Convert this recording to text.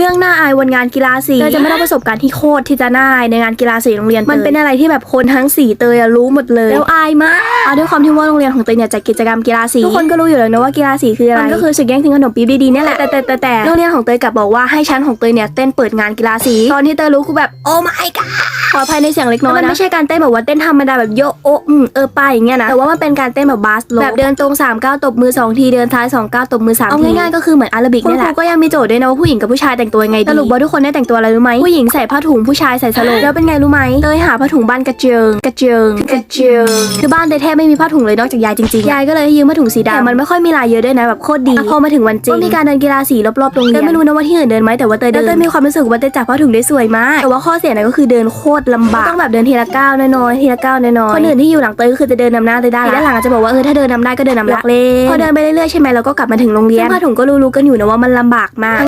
เรื่องน่าอายวันงานกีฬาสีเตยจะไม่ได้ประสบการณ์ที่โคตรที่จะน่าอายในงานกีฬาสีโรงเรียนมันเป็นอะไรที่แบบคนทั้งสี่เตยอะรู้หมดเลยแล้วอายมากเอาด้วยความที่ว่าโรงเรียนของเตยเนี่ยจัดกิจกรรมกีฬาสีทุกคนก็รู้อยู่แล้วนะว่ากีฬาสีคืออะไรมันก็คือศึกแย่งชิงขนมปี๊บดีๆเนี่ยแหละแต่แต่แต่แต่โรงเรียนของเตยกลับบอกว่าให้ชั้นของเตยเนี่ยเต้นเปิดงานกีฬาสีตอนที่เตยรู้คือแบบโอ้ my god ขออภัยในเสียงเล็กน้อยนะมันไม่ใช่การเต้นแบบว่าเต้นธรรมดาแบบโยโอะอืมเออไปอย่างเงี้ยนะแต่ว่ามันเป็นการเต้นแบบบาสโลแบบเดินตรง3ก้าวตบมือ 2 ทีเดินท้าย2ก้าวตบมือ3ทีเอาง่ายๆก็คือเหมือนอาราบิกนี่แหละคุณครูก็ยังมีโจทย์ด้วยนะว่าผู้หญิงกับผู้ชายแต่งตัวยังไงดีสรุปว่าทุกคนได้แต่งตัวอะไรรู้ไหมผู้หญิงใส่ผ้าถุงผู้ชายใส่สโลงแล้วเป็นไงรู้ไหมเตยหาผ้าถุงบ้านกระเจิง กระเจิง กระเจิง คือบ้านเตยแทบไม่มีผ้าถุงเลยนอกจากยายจริงๆยายก็เลยให้ยืมผ้าถุงสีดำแต่มันไม่ค่อยมีลายเยอะด้วยนะแบบโคตรดีอะพอมาถึงวันจริงก็มีการเดินกีฬาสีรอบๆโรงเรียนเตยไม่รู้นะว่าที่อื่นเดินไหมแต่ว่าเตยเดินเตยมีความรู้สึกว่าเตยจับผ้าถุงได้สวยมากแต่ว่าข้อเสียเนี่ยก็คือเดินโคตรลำบากต้องแบบเดินทีละก้าวน้อยๆทีละก้าวน้อยๆคนอื่นที่อยู่หลังเตยก็คือจะเดินนำหน้าเตยได้ด้านหลังอาจจะบอกว่าเออถ้าเดินนำได้ก็เดินนำหลักเลยพอเดินไปเรื่อยๆใช่ไหมเราก็กลับมาถึงโรงเรียนซึ่งผ้าถุงก็รู้ๆกันอยู่นะว่ามันลำบากมาก